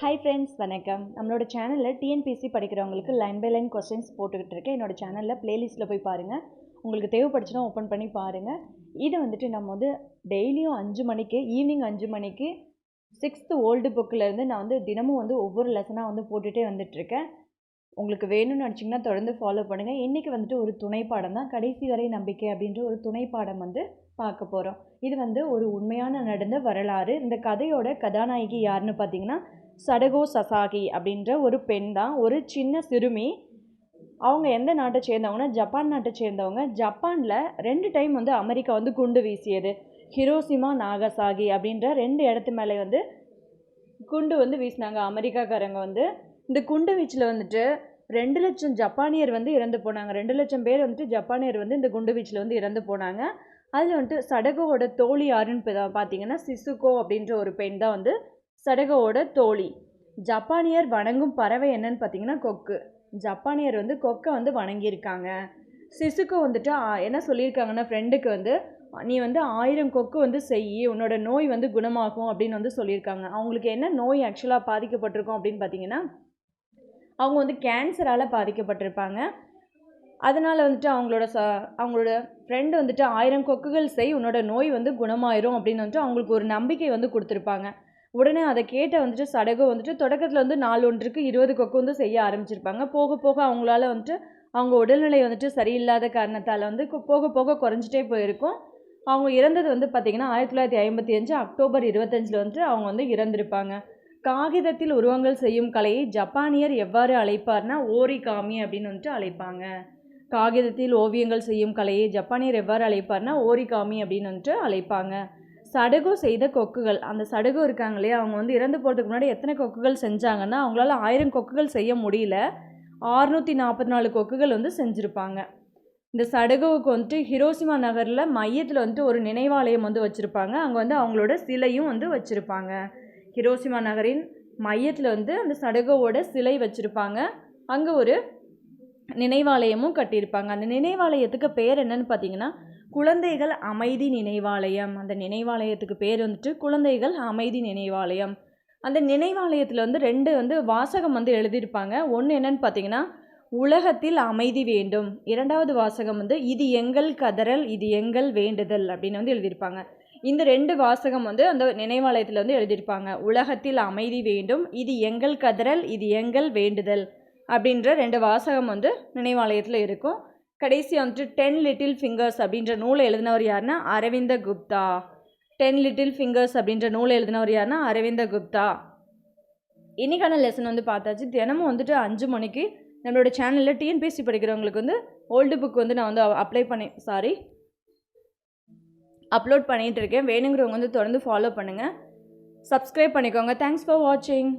Hi friends வணக்கம். நம்மளோட சேனலில் டிஎன்பிசி படிக்கிறவங்களுக்கு லைன் பை லைன் கொஸ்டின்ஸ் போட்டுக்கிட்டு இருக்கேன். என்னோடய சேனலில் ப்ளேலிஸ்ட்டில் போய் பாருங்கள் உங்களுக்கு தேவைப்படுச்சுன்னா ஓப்பன் பண்ணி பாருங்கள் இது வந்துட்டு நம்ம வந்து டெய்லியும் அஞ்சு மணிக்கு ஈவினிங் அஞ்சு மணிக்கு சிக்ஸ்த்து ஓல்டு புக்கிலேருந்து நான் வந்து தினமும் வந்து ஒவ்வொரு லெசனாக வந்து போட்டுகிட்டே வந்துட்டுருக்கேன் உங்களுக்கு வேணும்னு நினச்சிங்கன்னா தொடர்ந்து ஃபாலோ பண்ணுங்கள் இன்றைக்கி வந்துட்டு ஒரு துணை பாடம் தான். கடைசி வரை நம்பிக்கை அப்படின்ற ஒரு துணை பாடம் வந்து பார்க்க போகிறோம் இது வந்து ஒரு உண்மையான நடந்த வரலாறு. இந்த கதையோட கதாநாயகி யாருன்னு பார்த்தீங்கன்னா சடகோ சசாகி அப்படின்ற ஒரு பெண் தான். ஒரு சின்ன சிறுமி. அவங்க எந்த நாட்டை சேர்ந்தவங்கன்னா ஜப்பான் நாட்டை சேர்ந்தவங்க. ஜப்பானில் ரெண்டு டைம் வந்து அமெரிக்கா வந்து குண்டு வீசியது. ஹிரோசிமா நாகசாகி அப்படின்ற ரெண்டு இடத்து மேலே வந்து குண்டு வந்து வீசினாங்க. அமெரிக்காக்காரங்க வந்து. இந்த குண்டு வீச்சில் வந்துட்டு ரெண்டு லட்சம் ஜப்பானியர் வந்து இறந்து போனாங்க. ரெண்டு லட்சம் பேர் வந்துட்டு ஜப்பானியர் வந்து இந்த குண்டு வீச்சில் வந்து இறந்து போனாங்க. அதில் வந்துட்டு சடகோவோட தோழி யாருன்னு பார்த்தீங்கன்னா சிசுகோ அப்படின்ற ஒரு பெண் தான் வந்து சடகோட தோழி. ஜப்பானியர் வணங்கும் பறவை என்னன்னு பார்த்தீங்கன்னா கொக்கு. ஜப்பானியர் வந்து கொக்கை வந்து வணங்கியிருக்காங்க. சிசுக்கு வந்துட்டு என்ன சொல்லியிருக்காங்கன்னா ஃப்ரெண்டுக்கு வந்து நீ வந்து ஆயிரம் கொக்கு வந்து செய் உன்னோட நோய் வந்து குணமாகும் அப்படின்னு வந்து சொல்லியிருக்காங்க. அவங்களுக்கு என்ன நோய் ஆக்சுவலாக பாதிக்கப்பட்டிருக்கும் அப்படின்னு பார்த்தீங்கன்னா அவங்க வந்து கேன்சரால் பாதிக்கப்பட்டிருப்பாங்க. அதனால் வந்துட்டு அவங்களோட ச அவங்களோட ஃப்ரெண்டு வந்துட்டு ஆயிரம் கொக்குகள் செய் உன்னோட நோய் வந்து குணமாயிரும் அப்படின்னு வந்துட்டு அவங்களுக்கு ஒரு நம்பிக்கை வந்து கொடுத்துருப்பாங்க. உடனே அதை கேட்ட வந்துட்டு சடகு வந்துட்டு தொடக்கத்தில் வந்து நாலு ஒன்றுக்கு இருபது கொக்கு வந்து செய்ய ஆரம்பிச்சிருப்பாங்க. போக போக அவங்களால வந்துட்டு அவங்க உடல்நிலை வந்துட்டு சரியில்லாத காரணத்தால் வந்து கு- போக போக குறைஞ்சிட்டே போயிருக்கும். அவங்க இறந்தது வந்து பார்த்திங்கன்னா ஆயிரத்தி தொள்ளாயிரத்தி ஐம்பத்தி அஞ்சு அக்டோபர் இருபத்தஞ்சில் வந்துட்டு அவங்க வந்து இறந்திருப்பாங்க. காகிதத்தில் உருவங்கள் செய்யும் கலையை ஜப்பானியர் எவ்வாறு அழைப்பார்னா ஓரிகாமி அப்படின்னு வந்துட்டு அழைப்பாங்க. காகிதத்தில் ஓவியங்கள் செய்யும் கலையை ஜப்பானியர் எவ்வாறு அழைப்பார்னா ஓரிகாமி அப்படின்னு வந்துட்டு அழைப்பாங்க. சடகு செய்த கொக்குகள். அந்த சடகு இருக்காங்க இல்லையா? அவங்க வந்து இறந்து போகிறதுக்கு முன்னாடி எத்தனை கொக்குகள் செஞ்சாங்கன்னா அவங்களால ஆயிரம் கொக்குகள் செய்ய முடியல. ஆறுநூற்றி நாற்பத்தி நாலு கொக்குகள் வந்து செஞ்சுருப்பாங்க. இந்த சடுகுவுக்கு வந்துட்டு ஹிரோசிமா நகரில் மையத்தில் வந்துட்டு ஒரு நினைவாலயம் வந்து வச்சுருப்பாங்க. அங்கே வந்து அவங்களோட சிலையும் வந்து வச்சுருப்பாங்க. ஹிரோசிமா நகரின் மையத்தில் வந்து அந்த சடகுவோட சிலை வச்சுருப்பாங்க. அங்கே ஒரு நினைவாலயமும் கட்டியிருப்பாங்க. அந்த நினைவாலயத்துக்கு பேர் என்னன்னு பார்த்தீங்கன்னா குழந்தைகள் அமைதி நினைவாலயம். அந்த நினைவாலயத்துக்கு பேர் வந்துட்டு குழந்தைகள் அமைதி நினைவாலயம். அந்த நினைவாலயத்தில் வந்து ரெண்டு வந்து வாசகம் வந்து எழுதியிருப்பாங்க. ஒன்று என்னன்னு பார்த்தீங்கன்னா உலகத்தில் அமைதி வேண்டும். இரண்டாவது வாசகம் வந்து இது எங்கள் கதறல் இது எங்கள் வேண்டுதல் அப்படின்னு வந்து எழுதியிருப்பாங்க. இந்த ரெண்டு வாசகம் வந்து அந்த நினைவாலயத்தில் வந்து எழுதியிருப்பாங்க. உலகத்தில் அமைதி வேண்டும் இது எங்கள் கதறல் இது எங்கள் வேண்டுதல் அப்படின்ற ரெண்டு வாசகம் வந்து நினைவாலயத்தில் இருக்கும். கடைசி வந்துட்டு டென் லிட்டில் ஃபிங்கர்ஸ் அப்படின்ற நூலை எழுதினவர் யாருன்னா Aravinda Gupta. Ten little fingers அப்படின்ற நூலை எழுதினவர் யாருன்னா அரவிந்த குப்தா. இன்றைக்கான லெசன் வந்து பார்த்தாச்சு. தினமும் வந்துட்டு அஞ்சு மணிக்கு நம்மளோட சேனலில் டிஎன்பிஎஸ்சி படிக்கிறவங்களுக்கு வந்து ஓல்டு புக் வந்து நான் வந்து அப்ளை பண்ணி சாரி அப்லோட் பண்ணிகிட்டு இருக்கேன். வேணுங்கிறவங்க வந்து தொடர்ந்து ஃபாலோ பண்ணுங்கள் சப்ஸ்கிரைப் பண்ணிக்கோங்க. தேங்க்ஸ் ஃபார் வாட்சிங்